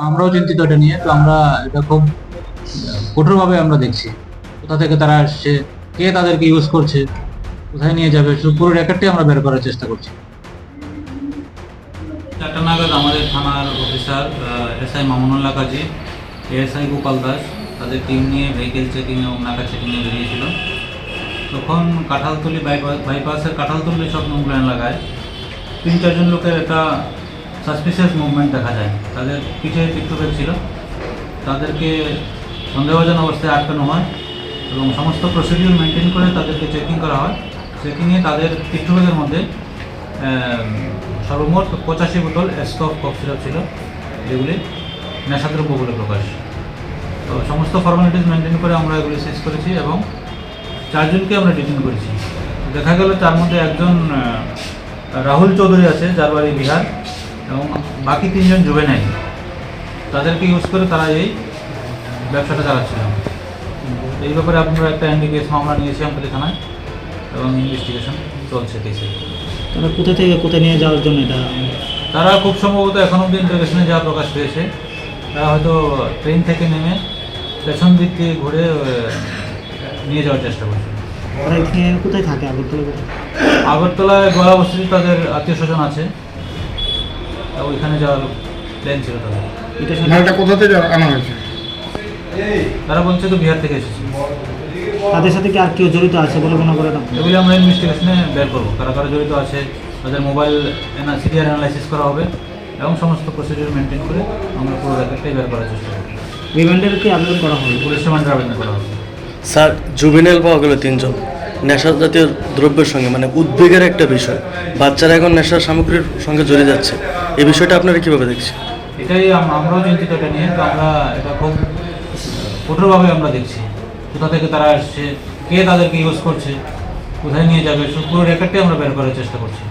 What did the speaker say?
আমরাও চিন্তিত এটা নিয়ে, তো আমরা এটা খুব কঠোরভাবে আমরা দেখছি। কোথা থেকে তারা আসছে, কে তাদেরকে ইউজ করছে, কোথায় নিয়ে যাবে সব পুরো রেকর্ডটি আমরা বের করার চেষ্টা করছি। চারটা নাগাদ আমাদের থানার officer SI Mamunullah Kazi ASI Gopal Das, তাদের টিম নিয়ে ভেহিকেল চেকিং এবং নাকা চেকিংয়ে বেরিয়েছিল। তখন কাঁঠালতলি বাইপা- বাইপাসের কাঁঠালতলি সব নোংরা লাগায় তিন চারজন লোকের একটা সাসপিসিয়াস মুভমেন্ট দেখা যায়। তাদের পিঠে টিকটকের ছিল। তাদেরকে সন্দেহভাজন অবস্থায় আটকানো হয় এবং সমস্ত প্রসিডিউর মেনটেন করে তাদেরকে চেকিং করা হয়। চেকিংয়ে তাদের টিকটকের মধ্যে সর্বমোট পঁচাশি বোতল স্টক কফ সিরাপ ছিল, যেগুলি নেশাদ্রব্য বলে প্রকাশ। তো সমস্ত ফর্মালিটিস মেনটেন করে আমরা এগুলি শেষ করেছি এবং চারজনকে আমরা ডিটেন করেছি। দেখা গেল তার মধ্যে একজন রাহুল চৌধুরী আছে, যার বাড়ি বিহার। এবং বাকি তিনজন জুবে নাই। তাদেরকে ইউজ করে তারা এই ব্যবসাটা চালাচ্ছিল এই ব্যাপারে আপনারা একটা এনডিকেস মামলা নিয়েছি আমতলি থানায় এবং ইনভেস্টিগেশন চলছে কেসে তারা কোথা থেকে কোথায় নিয়ে যাওয়ার জন্য এটা? তারা খুব সম্ভবত এখন অব্দি ইন্টারভেশনে যা প্রকাশ পেয়েছে তারা হয়তো ট্রেন থেকে নেমে পেছন দিক দিয়ে ঘুরে নিয়ে যাওয়ার চেষ্টা করছে। কোথায় থাকে? আগরতলা আগরতলায় গোয়া বস্তিতে তাদের আত্মীয় স্বজন আছে। তা ওইখানে যাওয়ার প্ল্যান ছিল তাদের। এটার সাথে মালটা কোথা থেকে আনা হয়েছে? তারা বলছে তো বিহার থেকে এসেছে। তাদের সাথে কি আর কেউ জড়িত আছে বলে মনে করেন আপনি? এগুলি আমরা ইনভেস্টিগেশনে বের করব। কারা কারা জড়িত আছে তাদের মোবাইল সিডিআর অ্যানালাইসিস করা হবে এবং সমস্ত প্রসিডিউর মেনটেন করে আমরা পুরো রেকর্ডটাই বের করার চেষ্টা করব। রিমান্ডের কি আবেদন করা হবে? পুলিশ রিমান্ডের আবেদন করা হবে। স্যার জুবিনাইল পাওয়া গেল তিনজন। নেশা জাতীয় দ্রব্যের সঙ্গে মানে উদ্বেগের একটা বিষয়। বাচ্চারা এখন নেশার সামগ্রীর সঙ্গে জড়িয়ে যাচ্ছে। এই বিষয়টা আপনারা কীভাবে দেখছেন? এটাই আমরাও চিন্তিত এটা নিয়ে, তো আমরা এটা খুব কঠোরভাবে আমরা দেখছি। কোথা থেকে তারা আসছে, কে তাদেরকে ইউজ করছে, কোথায় নিয়ে যাবে পুরো রেকর্ডটাই আমরা বের করার চেষ্টা করছি।